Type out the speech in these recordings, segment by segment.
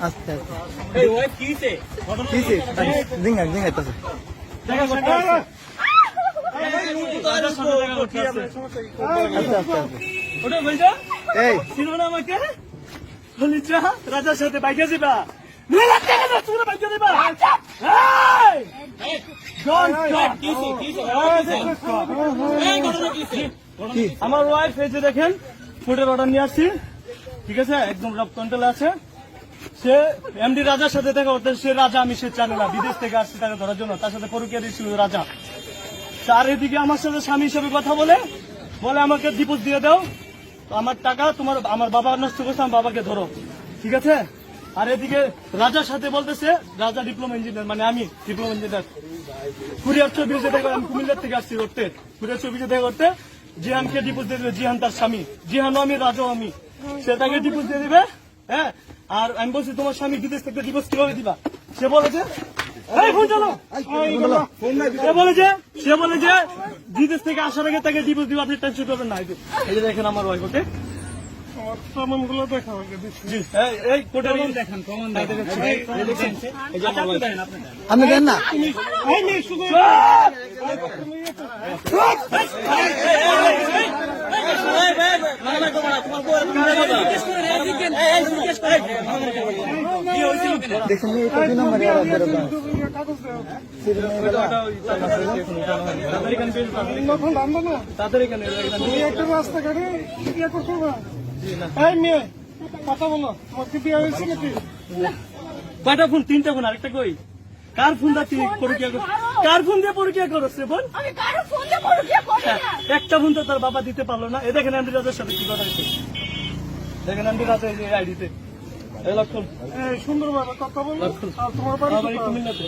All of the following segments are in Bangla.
আস্তে রাজার সাথে বাইকে যাবা আমার ওয়াইফ এই যে দেখেন ফুডের অর্ডার নিয়ে আসছি ঠিক আছে একদম সব কন্ট্রোল আছে সে এমডি রাজার সাথে দেখা করতে, সে রাজা, আমি সে জানে না। বিদেশ থেকে আসছে তাকে ধরার জন্য। তার সাথে দিয়েছিল রাজা। তার এদিকে আমার সাথে স্বামী হিসেবে কথা বলে বলে আমাকে দিয়ে দাও। আমার টাকা তোমার, আমার বাবা নষ্ট করছে, আমার বাবাকে ধরো। ঠিক আছে? আর এদিকে রাজার সাথে বলতেছে, রাজা ডিপ্লোমা ইঞ্জিনিয়ার মানে আমি ডিপ্লোমা ইঞ্জিনিয়ার কুরিয়ার চব্বিশে আমি কুমিল্লার থেকে আসছি করতে কুরিয়ার চব্বিশে থেকে করতে, জিহানকে ডিপোজ দিয়ে দেবে, জিহান তার স্বামী। জিহানও আমি, রাজাও আমি। সে তাকে ডিপোজ দিয়ে দিবে। হ্যাঁ? আর আমি বলছি তোমার স্বামী বিদেশ থেকে ডিপোজ কীভাবে দিবা? সে বলেছে এই ফোন সে বলেছে সে বলে যে বিদেশ থেকে আসার আগে তাকে দিবা আপনি টেনশন করবেন না। এই যে- এই যে দেখেন আমার ওয়াইফ ওকে সামানগুলো দেখা হবে জি এই এই কোটারি দেখেন কমন দেখেন এই যে আমার wife। আপনি দেন না দেখছেন এই কত নম্বর আর বেরো কাগজ দেওয়া তাদের এখানে একটা রাস্তাঘাটে ইয়ে করছ কথা বলো বিয়ে হয়েছে নাকি কয়টা ফোন? তিনটা ফোন আরেকটা কই? কার ফোন দা তুই পরীক্ষা কর? কার ফোন দিয়ে পরীক্ষা করছে বল আমি কারও ফোন দিয়ে পরকিয়া করি না। একটা ফোন তো তার বাবা দিতে পারল না। এ দেখেন আমি রাজার সাথে কি কথা হয়েছে? দেখেন এমডি রাজা এই যে আইডিতে। এই লক্ষণ। সুন্দরভাবে কথা বলো। আর তোমার বাড়ি আমার বাড়ি কুমিল্লাতে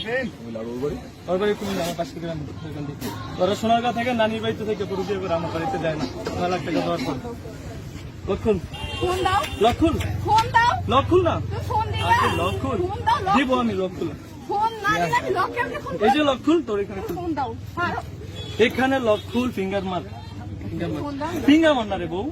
আমার বাড়ি কুমিল্লা আমার পাশে গ্রাম। থেকে। ওরা সোনারগাঁ থেকে নানি বাড়িতে থেকে পরিচয় করে আমার বাড়িতে যায় না। নয় লাখ টাকা দেওয়ার পর। লক্ষণ। ফোন দাও। লক্ষণ। ফোন দাও। লক্ষণ না? আচ্ছা লক্ষণ। দিব আমি লক্ষণ। আমি এই যে লক্ষণ তোর এখানে এখানে লক্ষণ ফিঙ্গার মার ফিঙ্গার মান্না রে বউ